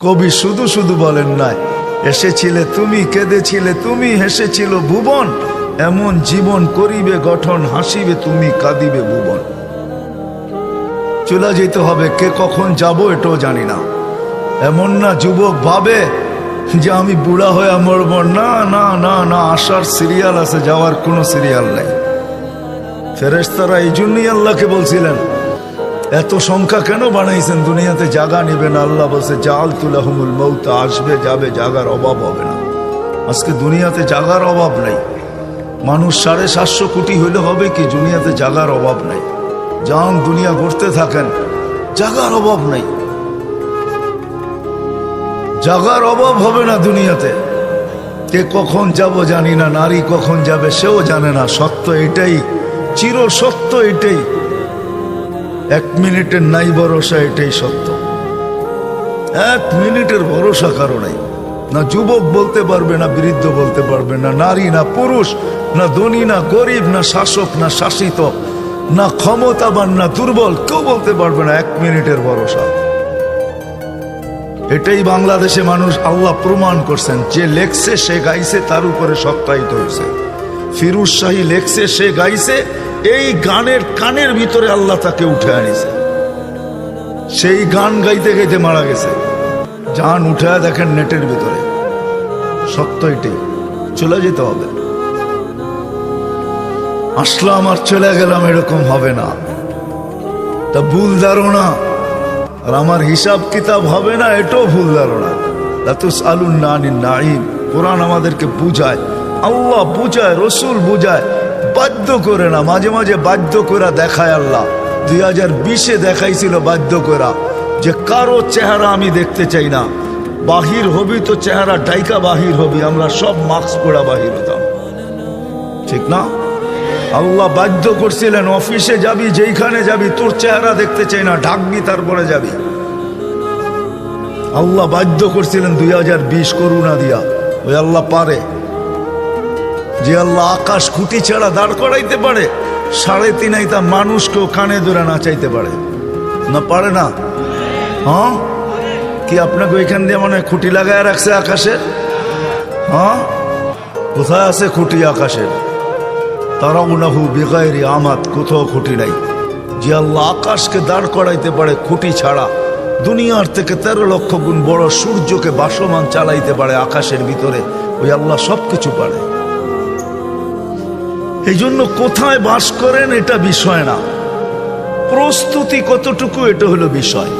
কবি শুধু শুধু বলেন নাই, এসেছিলে তুমি, কেঁদেছিলে তুমি, হেসেছিল ভুবন, এমন জীবন করিবে, গঠন হাসিবে, তুমি কাঁদিবে ভুবন। চলে যেতে হবে, কে কখন যাব এটাও জানি না। এমন না যুবক ভাবে যে আমি বুড়া হয়ে মরব। না না না না আসার সিরিয়াল আছে, যাওয়ার কোনো সিরিয়াল নেই। ফেরেশতারা এই জন্যই আল্লাহকে বলছিলেন এত সংখ্যা কেন বানাইছেন? দুনিয়াতে জাগা নেবেন আল্লাহ বলছে, জাল তুলাহুমুল মৌতা, আসবে, যাবে, জাগার অভাব হবে না। আজকে দুনিয়াতে জাগার অভাব নেই। মানুষ সাড়ে সাতশো কোটি হইলে হবে কি, দুনিয়াতে জাগার অভাব নাই। যান, দুনিয়া ঘুরতে থাকেন, জাগার অভাব নাই। জাগার অভাব হবে না দুনিয়াতে। কে কখন যাব জানি না, নারী কখন যাবে সেও জানে না। সত্য এটাই চির সত্য এটাই। এক মিনিটের নাই ভরসা এটাই সত্য। এক মিনিটের ভরসা কারও নাই। না যুবক বলতে পারবে, না বৃদ্ধ বলতে পারবে, না নারী, না পুরুষ, না ধনী, না গরিব, না শাসক, না শাসিত, না ক্ষমতাবান, না দুর্বল, কেউ বলতে পারবে না এক মিনিটের ভরসা। এটাই বাংলাদেশে মানুষ আল্লাহ প্রমাণ করছেন, যে লেখছে সে গাইছে, তার উপরে সত্যায়িত হয়েছে। ফিরুজ শাহী লেখছে, সে গাইছে এই গানের কানের ভিতরে আল্লাহ তাকে উঠে আনিছে। সেই গান গাইতে গাইতে মারা গেছে। যান উঠে দেখেন নেটের ভিতরে। সত্য এটি চলে যেতে হবে। আসলাম আর চলে গেলাম এরকম হবে না। তা ভুল ধারণা। আর আমার হিসাব কিতাব হবে না, এটাও ভুল ধারণা। লাতুস আলুন নানি নাইম কোরআন আমাদেরকে বুঝায়। আল্লাহ বুঝায়, রসুল বুঝায়। বাধ্য করে না, মাঝে মাঝে বাধ্য করে দেখায় আল্লাহ। দুই হাজার বিশে দেখাইছিল বাধ্য করা। যে কারও চেহারা আমি দেখতে চাই না। বাহির হবি তো চেহারা, ডাইকা বাহির হবি, আমরা সব মাস্ক পড়া বাহির হতাম। ঠিক না? আল্লাহ বাধ্য করছিলেন, অফিসে যাবি, যেইখানে যাবি, তোর চেহারা দেখতে চাই না, ঢাকবি, তারপরে যাবি। আল্লাহ বাধ্য করছিলেন দুই হাজার বিশ করুণা দিয়া। ওই আল্লাহ পারে। যে আল্লাহ আকাশ খুঁটি ছাড়া দাঁড় করাইতে পারে, সাড়ে তিন আইতা মানুষকেও কানে ধরে নাচাইতে পারে। না পারে না? হ্যাঁ? কি আপনাকে ওইখান দিয়ে মানে খুঁটি লাগায় রাখছে আকাশের হ্যাঁ? কোথায় আছে খুঁটি আকাশের তারা উনাহু বেগায়েরি আমাদ, কোথাও খুঁটি নাই। যে আল্লাহ আকাশকে দাঁড় করাইতে পারে খুঁটি ছাড়া, দুনিয়ার থেকে তেরো লক্ষ গুণ বড় সূর্যকে বাসমান চালাইতে পারে আকাশের ভিতরে, ওই আল্লাহ সব কিছু পারে। এই জন্য কোথায় বাস করেন এটা বিষয় না। প্রস্তুতি কতটুকু এটা হলো বিষয়।